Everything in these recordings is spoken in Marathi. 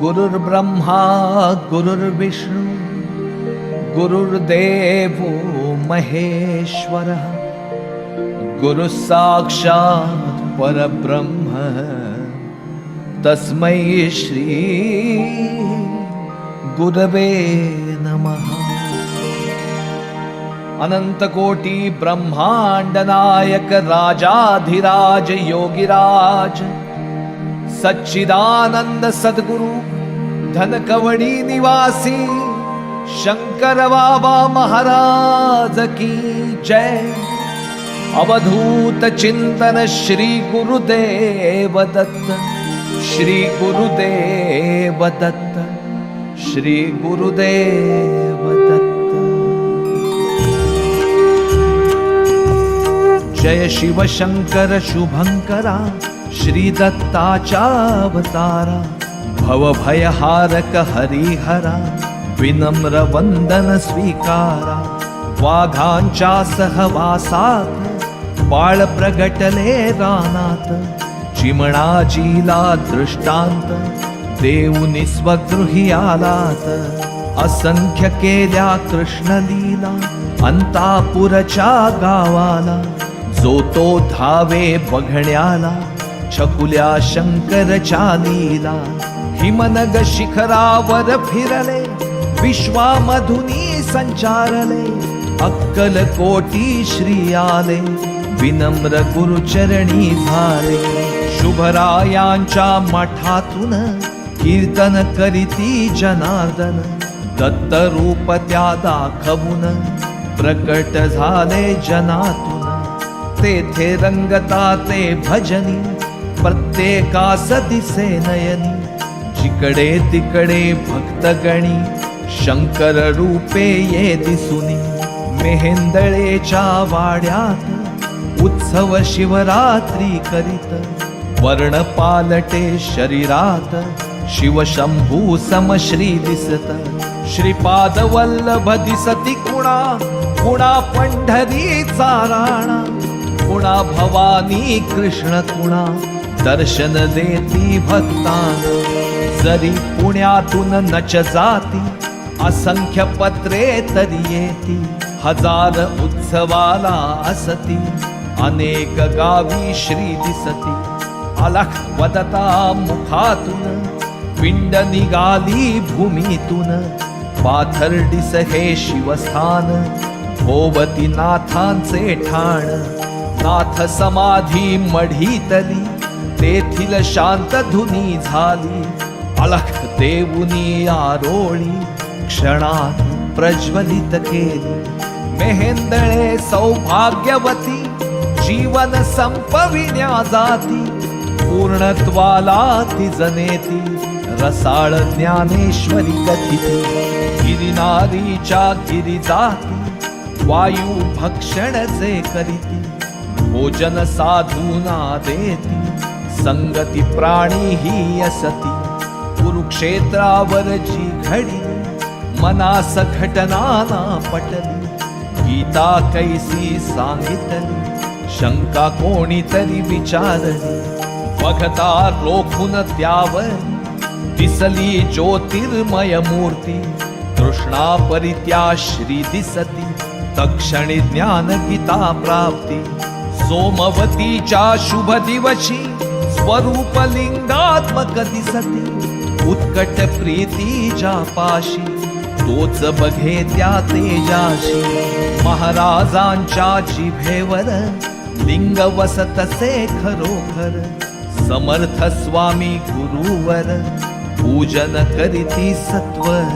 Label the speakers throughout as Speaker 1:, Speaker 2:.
Speaker 1: गुरुर्ब्रह्मा गुरुर्विष्णू गुरुर्देवो महेश्वरः गुरुः साक्षात् परब्रह्म तस्मै श्री गुरवे नमः। अनंतकोटी ब्रह्मांड नायक राजाधिराज योगिराज सच्चिदानंद सद्गुरु धनकवडी निवासी शंकर बाबा महाराज की जय। अवधूत चिंतन श्री गुरुदेव दत्त श्री गुरुदेव दत्त श्री गुरुदेव दत्त। जय शिव शंकर शुभंकरा। श्री दत्ताचा अवतारा भवभयहारक हरिहरा विनम्र वंदन स्वीकारा वाघांच्या सहवासात बाळ प्रगटले रानात चिमणाजीला दृष्टांत देऊनी स्वगृही आलात असंख्य केल्या कृष्णलीला अंतापुरच्या गावाला जो तो धावे बघण्याला छकुल्या शंकर चालीला हिमनग शिखरावर फिरले विश्वामधुनी संचारले अक्कल कोटी श्री आले विनम्र गुरुचरणी धारे शुभरायांच्या मठातून कीर्तन करीती जनार्दन दत्त रूप त्या दाखवून प्रकट झाले जनातून. तेथे रंगता ते भजनी प्रत्येकास दिसे नयनी जिकडे तिकडे भक्तगणी शंकर रूपे ये दिसुनी मेहेंदळेच्या वाड्यात उत्सव शिवरात्री करीत वर्ण पालटे शरीरात शिवशंभू समश्री दिसत श्रीपाद वल्लभ दिसती कुणा कुणा पंढरीचा राणा कुणा भवानी कृष्ण कुणा दर्शन देती भक्तान. जरी पुण्यातून नच जाती असंख्य पत्रे तरी येती. हजार उत्सवाला असती अनेक गावी श्री दिसती. अलख वदता मुखातून पिंड निघाली भूमीतून. पाथर्डिस हे शिवस्थान भोवती नाथांचे ठाण. नाथ समाधी मढीतली तेथील शांत धुनी झाली. अलख देऊनी आरोळी क्षणात प्रज्वलित केली. मेहेंदळे सौभाग्यवती जीवन संपविण्या जाती. पूर्णत्वाला ती जनेती रसाळ ज्ञानेश्वरी कथिती. गिरिनारीच्या गिरी जाती वायू भक्षण जे करीती. भोजन साधूना देती. संगती प्राणी ही असती। कुरुक्षेत्रावर जी घडी मनास घटनाना पटली। गीता कैसी सांगितली शंका कोणीतरी विचारली। बघता रोखून त्यावर दिसली ज्योतिर्मय मूर्ती। तृष्णा परित्या श्री दिसती तक्षणी ज्ञान गीता प्राप्ती। सोमवतीच्या शुभ दिवशी स्वरूप लिंगात्मक दिसते. उत्कट प्रीतीच्या पाशी तोच बघे त्या तेजाशी. महाराजांच्या जिभेवर लिंग वसतसे खरोखर. समर्थ स्वामी गुरुवर पूजन करीती सत्वर.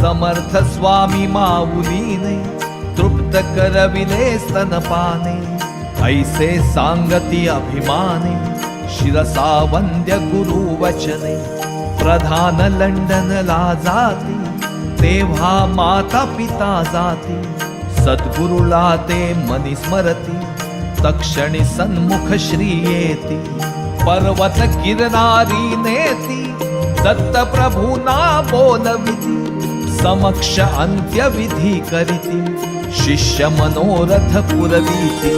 Speaker 1: समर्थ स्वामी माऊलीने तृप्त करविले स्तनपाने. ऐसे सांगती अभिमाने शिरसा वंद्य गुरु वचने प्रधान लंडनला जाती तेव्हा माता पिता जाती। सद्गुरुला ते मनी स्मरती तक्षणी सन्मुख श्री येती पर्वत गिरणारी नेती दत्त प्रभूना बोलविती समक्ष अंत्यविधी करीती शिष्य मनोरथ पुरविती।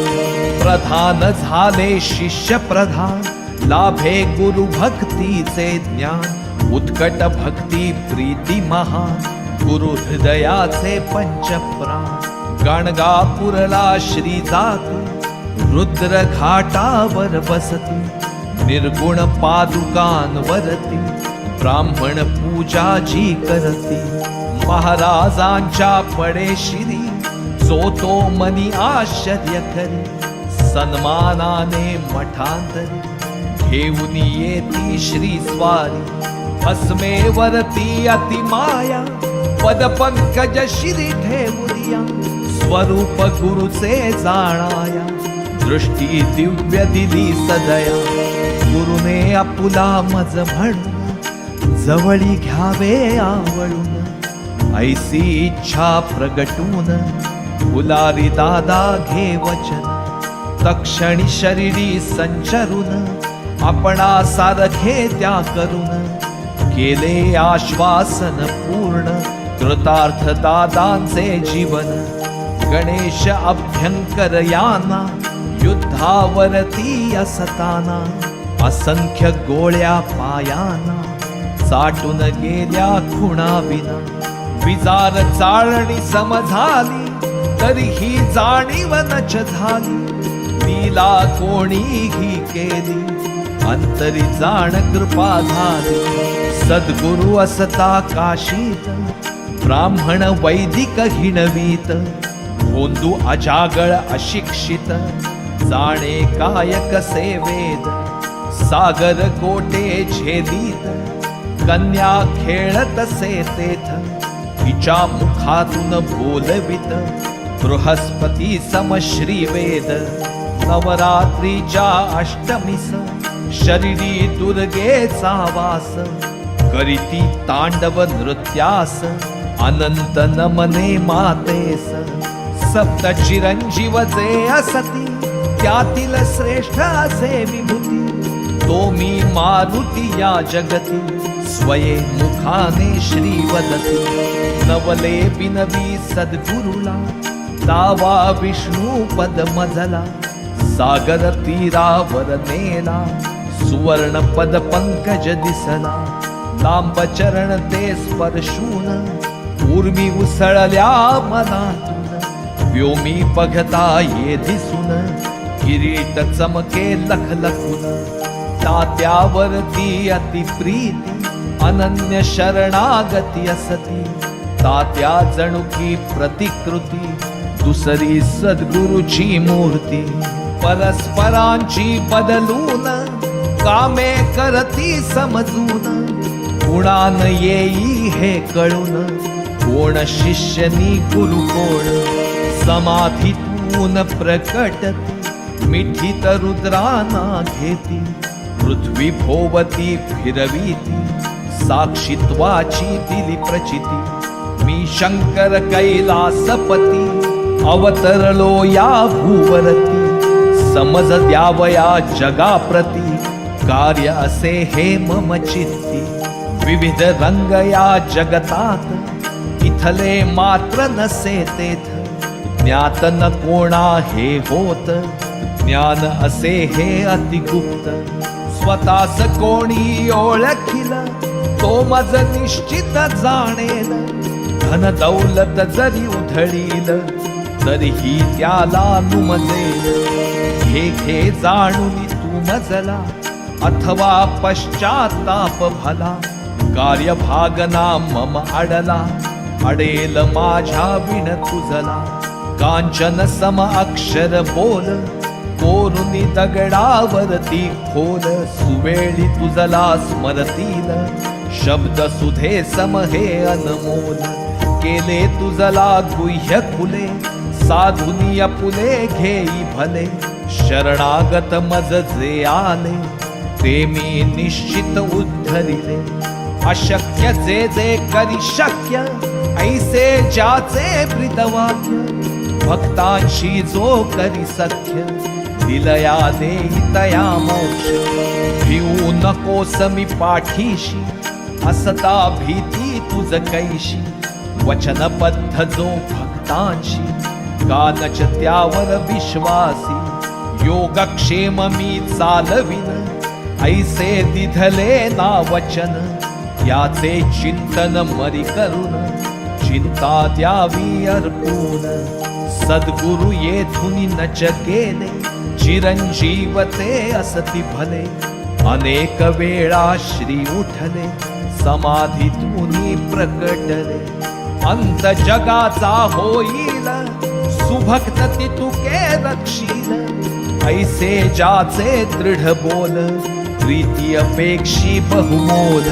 Speaker 1: प्रधान झाले शिष्य प्रधान लाभे गुरु भक्तीचे ज्ञान उत्कट भक्ती प्रीती महा गुरु हृदयाचे पंचप्राण गणगापुरला श्री जात रुद्र घाटावर बसती निर्गुण पादुकांवरती ब्राह्मण पूजा जी करती। महाराजांच्या पडेशिरी जो तो मनी आश्चर्य करी। सन्मानाने मठांतरी। घेऊन येती श्री स्वारी. भस्मेवरती अतिमाया पद पंकज श्री ठेवूया स्वरूप गुरुचे जाणाया. दृष्टी दिव्य दिली सदया. गुरुने आपुला मज म्हणून. जवळी घ्यावे आवळून. ऐसी इच्छा प्रगटून. फुलारी दादा घे वचन. तक्षणी शरीरी संचरून. आपणा सारखे त्या करून. केले आश्वासन पूर्ण. कृतार्थ दादांचे जीवन. गणेश अभ्यंकर याना युद्धावरती असताना असंख्य गोळ्या पायाना साठून गेल्या खुणाविना विजार चाळणी समझाली तरीही जाणीव नच झाली. तिला कोणीही केली अंतरी जाण कृपा झाली. सद्गुरु असता काशीत ब्राह्मण वैदिक घिणवीत गोंदू अजागळ अशिक्षित जाणे काय कसे वेद सागर कोटे झेलीत कन्या खेळतसे तेथ तिच्या मुखातून बोलवित बृहस्पती सम श्री वेद नवरात्रीच्या अष्टमीस शरीरी दुर्गेचा वास करीती तांडव नृत्यास अनंत नमने मातेस. सप्त चिरंजीव जे असती त्यातील श्रेष्ठ असे विभूती तो मी मारुती या जगती स्वये मुखाने श्री वदती नवले बिनवी सद्गुरुला दावा विष्णू पद मजला सागर तीरावर नेला सुवर्ण पद पंकज दिसला लांब चरण ते स्पर्शून उर्मी उसळल्या मनातून व्योमी बघता ये दिसून किरीट चमके लखलखून तात्यावरती अति प्रीती अनन्य शरणागती असती तात्या जणुकी प्रतिकृती दुसरी सद्गुरुची मूर्ती परस्परांची बदलून कामे करती समजून. गुणान येई हे कळून. कोण शिष्यनी गुरु कोण? समाधीतून प्रकटती मिठीत रुद्राना घेती. पृथ्वी भोवती फिरवीती. साक्षित्वाची दिली प्रचिती. मी शंकर कैलासपती. अवतरलो या भूवरती. समज द्यावया जगाप्रती. कार्य असे हे मम चित्ती. विविध रंग या जगतात इथले मात्र नसे तेथ. ज्ञात न कोणा हे होत ज्ञान असे हे अतिगुप्त. स्वतःच कोणी ओळखिल तो मज निश्चित जाणेल. धन दौलत जरी उधळील तरीही त्याला नुमजेल. हे घे जाणून तू मजला अथवा पश्चाताप भला कार्यभागना मम अडला अडेल माझ्या विण तुझला. कांचन सम अक्षर बोल कोरुनी दगडावरती खोल सुवेळी तुझला स्मरतील. शब्द सुधे सम हे अनमोल केले तुझला गुह्य खुले साधुनी अपुले घेई भले. शरणागत मज जे आले ते मी निश्चित उद्धरिले अशक्य जे जे करी शक्य ऐसे ज्याचे प्रीतवाक्य भक्तांशी जो करी सख्य दिलया देई तया मोक्ष भिऊ नको समी पाठीशी असता भीती तुझ कैशी वचनबद्ध जो भक्तांशी कानच त्यावर विश्वासी योगक्षेम मी चालविन ऐसे दिधले ना वचन याचे चिंतन मरी करून चिंता द्यावी अर्पून सद्गुरु येथून नच गेले चिरंजीवते असती भले. अनेक वेळा श्री उठले समाधीतून प्रकटले. अंत जगाचा होईल सुभक्त तुके रक्षील. ऐसे जाचे दृढ बोल प्रीती अपेक्षी बहुमोल.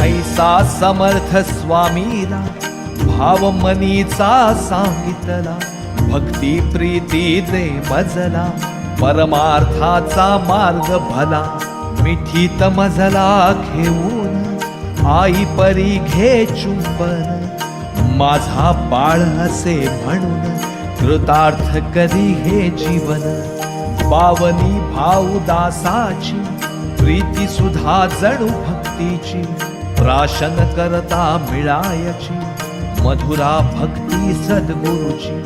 Speaker 1: ऐसा समर्थ स्वामीला भाव मनीचा सांगितला. भक्ती प्रीती दे मजला परमार्थाचा मार्ग भला. मिठीत मजला घेऊन आई परी घे चुंबन. माझा बाळ असे म्हणून कृतार्थ करी हे जीवन. पावनी भाऊ दासाची प्रीती सुधा जणू भक्तीची प्राशन करता मिळायची मधुरा भक्ती सद्गुरूची.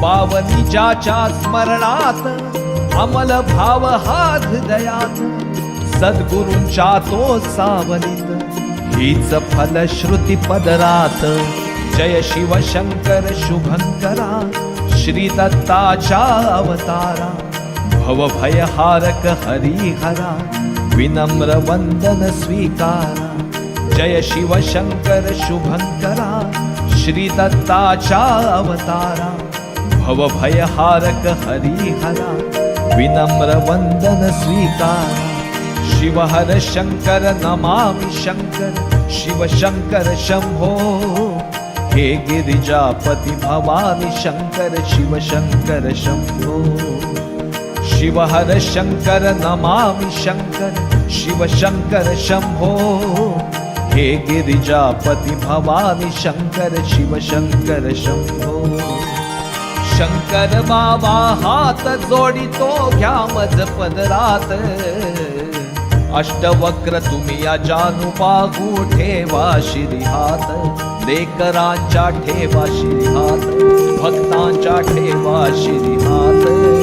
Speaker 1: पावनी ज्याच्या स्मरणात अमल भाव हा हृदयात सद्गुरूंच्या तो सावलीत हीच फलश्रुती पदरात. जय शिव शंकर शुभंकरा श्री दत्ताच्या अवतारा. भवभयहारक हरिहरा. विनम्रवन्दन स्वीकार जय शिव शङ्कर शुभङ्करा श्रीदत्ताचावतारा भवभयहारक हरिहरा। विनम्रवन्दन स्वीकार शिवहर शङ्कर नमामि शङ्कर शिव शङ्कर शम्भो। हे गिरिजापति भवामि शङ्कर शिव शङ्कर शम्भो। शिवहर शंकर नमामि शंकर शिव शंकर शंभो। हे गिरिजापति भवानि शंकर शिव शंकर शंभो। शंकर बाबा हात जोडितो घ्या मज पदरात। अष्टवक्र तुम्ही या जानुपागू ठेवा शिरिहात। लेकरांच्या ठेवा शिरी हात भक्तांच्या ठेवा शिरी हात